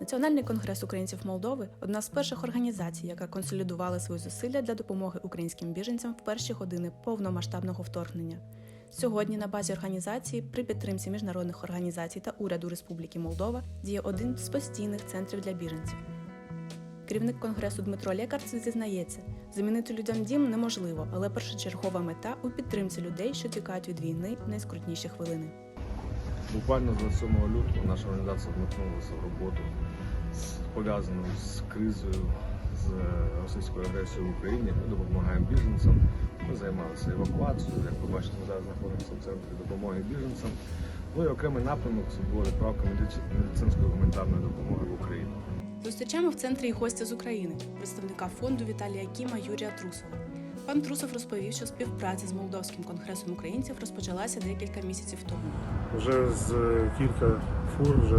Національний конгрес українців Молдови одна з перших організацій, яка консолідувала свої зусилля для допомоги українським біженцям в перші години повномасштабного вторгнення. Сьогодні на базі організації при підтримці міжнародних організацій та уряду Республіки Молдова діє один з постійних центрів для біженців. Керівник конгресу Дмитро Лекарц зізнається, замінити людям дім неможливо, але першочергова мета у підтримці людей, що тікають від війни в найскрутніші хвилини. Буквально 27 лютого наша організація вмикнулася в роботу з- пов'язану з кризою, з е, російською агресією в Україні. Ми допомагаємо біженцям. Ми займалися евакуацією. Як ви бачите, ми зараз знаходимося в центрі допомоги біженцям. Ну і окремий напрямок це була відправка медицинської гуманітарної допомоги в Україну. Зустрічаємо в центрі і гостя з України, представника фонду Віталія Кіма Юрія Трусова. Пан Трусов розповів, що співпраця з Молдовським конгресом українців розпочалася декілька місяців тому. Вже з кілька фур вже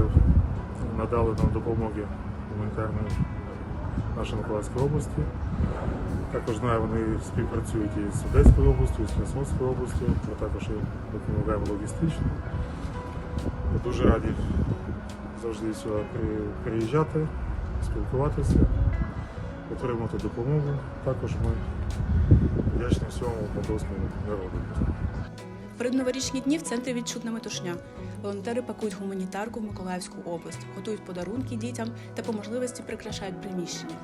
надали нам допомоги гуманітарної нашій Миколаївській області. Також знаю, вони співпрацюють і з Одеською областю, і з Херсонською областю, ми також і допомагаємо логістично. Ми дуже раді завжди сюди приїжджати, спілкуватися, отримати допомогу. Також ми вдячні всьому молдовському народу. Перед новорічні дні в центрі відчутна метушня. Волонтери пакують гуманітарку в Миколаївську область, готують подарунки дітям та по можливості прикрашають приміщення.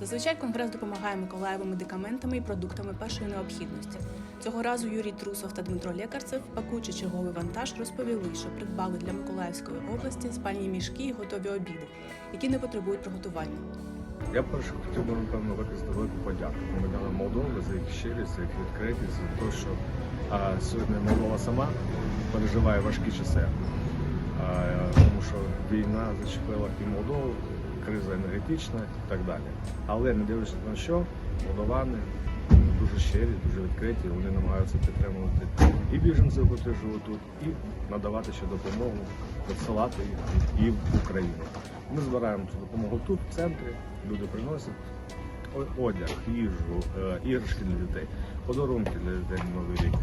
Зазвичай конгрес допомагає Миколаєву медикаментами і продуктами першої необхідності. Цього разу Юрій Трусов та Дмитро Лекарцев, пакуючи черговий вантаж, розповіли, що придбали для Миколаївської області спальні мішки і готові обіди, які не потребують приготування. Я перше хотів би, напевно, виказати велику подяку громадянам Молдови за їх щирість, за їх відкритість, за те, що а, сьогодні Молдова сама переживає важкі часи. А, тому що війна зачепила і Молдову, криза енергетична і так далі. Але не дивлячись на що, молдовани дуже щирі, дуже відкриті, вони намагаються підтримувати і біженців, які живуть тут, і надавати ще допомогу, надсилати їх і в Україну. Ми збираємо цю допомогу тут, в центрі. Люди приносять одяг, їжу, е, іграшки для дітей, подарунки для дітей на Новий рік.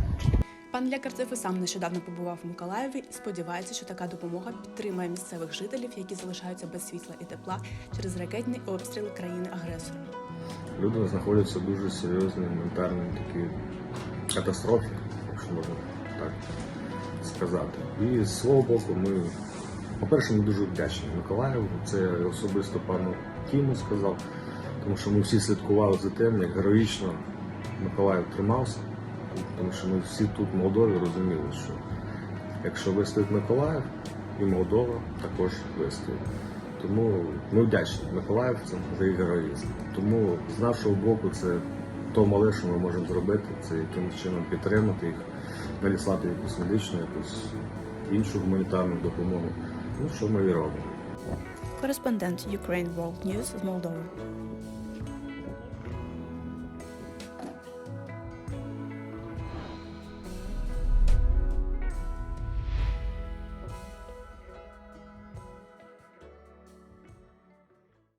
Пан Лекарцев і сам нещодавно побував в Миколаєві і сподівається, що така допомога підтримає місцевих жителів, які залишаються без світла і тепла через ракетні обстріли країни-агресора. Люди знаходяться в дуже серйозній ментальній такій катастрофі, якщо можна так сказати. І з свого боку, ми, по-перше, ми дуже вдячні Миколаєву. Це особисто пану Кіму сказав, тому що ми всі слідкували за тим, як героїчно Миколаїв тримався, тому що ми всі тут в Молдові розуміли, що якщо вистоїть Миколаїв, і Молдова також вистоїть. Тому ми вдячні миколаївцям за їх героїзм. Тому з нашого боку це то мале, що ми можемо зробити, це якимось чином підтримати їх, надіслати якусь медичну, якусь іншу гуманітарну допомогу. Ну що ми і робимо. Кореспондент Ukraine World News з Молдови.